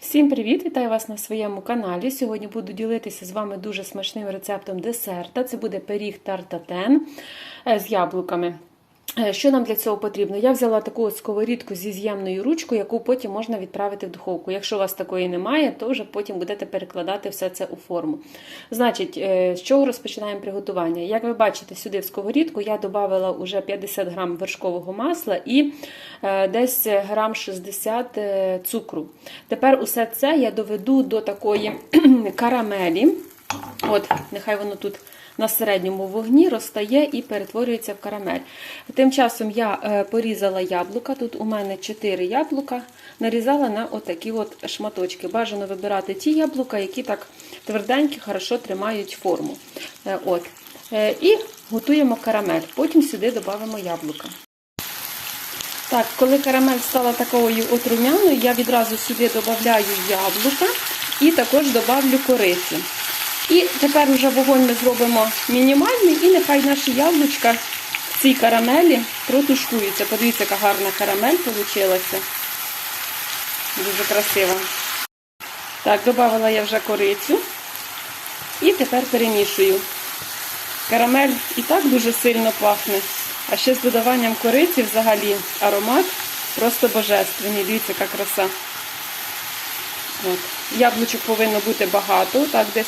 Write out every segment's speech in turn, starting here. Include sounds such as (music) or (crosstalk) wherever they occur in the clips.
Всім привіт! Вітаю вас на своєму каналі. Сьогодні буду ділитися з вами дуже смачним рецептом десерта. Це буде пиріг тартатен е, з яблуками. Е, Що нам для цього потрібно? Я взяла таку сковорідку зі з'ємною ручкою, яку потім можна відправити в духовку. Якщо у вас такої немає, то вже потім будете перекладати все це у форму. Значить, е, з чого розпочинаємо приготування? Як ви бачите, сюди в сковорідку я додала вже 50 грам вершкового масла і е, десь грам 60 е, цукру. Тепер усе це я доведу до такої карамелі. От, нехай воно тут на середньому вогні розтає і перетворюється в карамель. Тим часом я е, порізала яблука. Тут у мене 4 яблука, нарізала на отакі от шматочки. Бажано вибирати ті яблука, які так тверденькі, хорошо тримають форму. Е, От. Е, І готуємо карамель. Потім сюди додамо яблука. Так, коли карамель стала такою от румяною, я відразу сюди додаю яблука і також додавлю корицю. І тепер вже вогонь ми зробимо мінімальний, і нехай наші яблучка в цій карамелі протушкуються. Подивіться, яка гарна карамель вийшла. Дуже красива. Так, додала я вже корицю. І тепер перемішую. Карамель і так дуже сильно пахне. А ще з додаванням кориці взагалі аромат просто божественний. Дивіться, яка краса. От. Яблучок повинно бути багато, так десь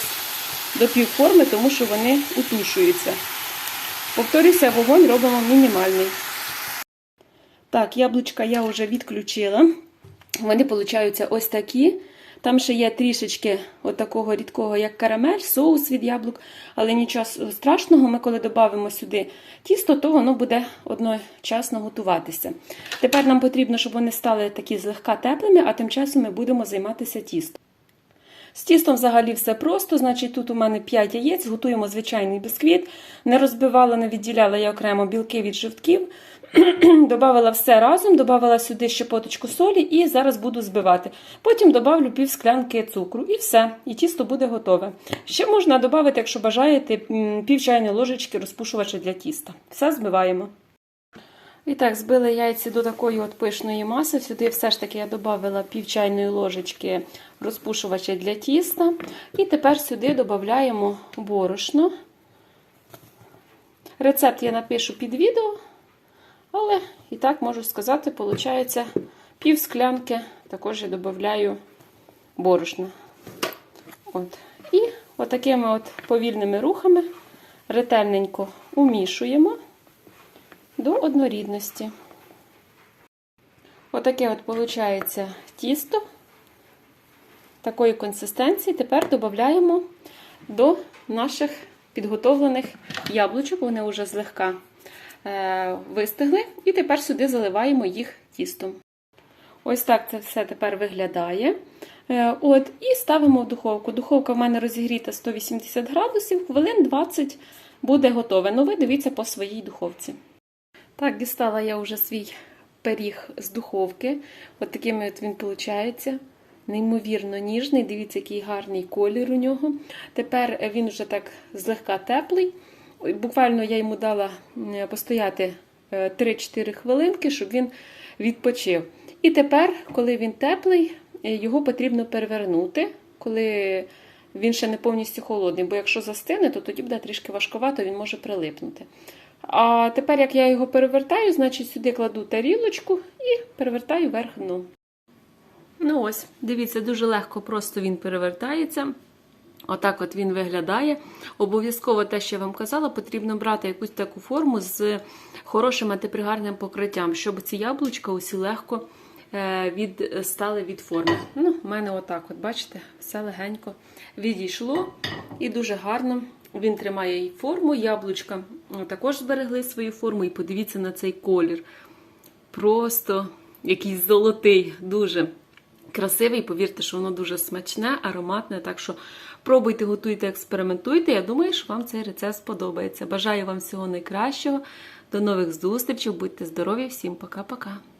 до півформи, тому що вони утушуються. Повторюся, вогонь робимо мінімальний. Так, яблучка я вже відключила. Вони получаються ось такі. Там ще є трішечки от такого рідкого, як карамель, соус від яблук, але нічого страшного, ми коли додамо сюди тісто, то воно буде одночасно готуватися. Тепер нам потрібно, щоб вони стали такі злегка теплими, а тим часом ми будемо займатися тістом. З тістом взагалі все просто. Значить, тут у мене 5 яєць, готуємо звичайний бісквіт. Не розбивала, не відділяла я окремо білки від жовтків. (clears throat) Добавила все разом, додавала сюди щепоточку солі і зараз буду збивати. Потім добавлю пів склянки цукру і все. І тісто буде готове. Ще можна додати, якщо бажаєте, пів чайної ложечки розпушувача для тіста. Все збиваємо. І так, збили яйці до такої от пишної маси. Сюди все ж таки я додала пів чайної ложечки розпушувача для тіста. І тепер сюди додаємо борошно. Рецепт я напишу під відео, але і так можу сказати, виходить пів склянки також я додаю борошна. От. І отакими от повільними рухами ретельненько умішуємо до однорідності. Отаке от виходить тісто такої консистенції. Тепер додаємо до наших підготовлених яблучок, вони вже злегка е, вистигли. І тепер сюди заливаємо їх тістом. Ось так це все тепер виглядає. Е, от, І ставимо в духовку. Духовка в мене розігріта 180 градусів, хвилин 20 буде готове. Ну, ви дивіться по своїй духовці. Так, дістала я вже свій пиріг з духовки. От таким от він виходить. Неймовірно ніжний. Дивіться, який гарний колір у нього. Тепер він вже так злегка теплий. Буквально я йому дала постояти 3-4 хвилинки, щоб він відпочив. І тепер, коли він теплий, його потрібно перевернути, коли він ще не повністю холодний. Бо якщо застине, то тоді буде трішки важкувато, він може прилипнути. А тепер, як я його перевертаю, значить сюди кладу тарілочку і перевертаю вверх дном. Ну ось, дивіться, дуже легко, просто він перевертається. Отак от він виглядає. Обов'язково те, що я вам казала, потрібно брати якусь таку форму з хорошим антипригарним покриттям, щоб ці яблучка усі легко відстали від форми. Ну, У мене отак, от, бачите, все легенько відійшло і дуже гарно він тримає форму. Яблучка також зберегли свою форму. І подивіться на цей колір. Просто якийсь золотий, дуже красивий. Повірте, що воно дуже смачне, ароматне. Так що пробуйте, готуйте, експериментуйте. Я думаю, що вам цей рецепт сподобається. Бажаю вам всього найкращого. До нових зустрічей. Будьте здорові, всім пока-пока.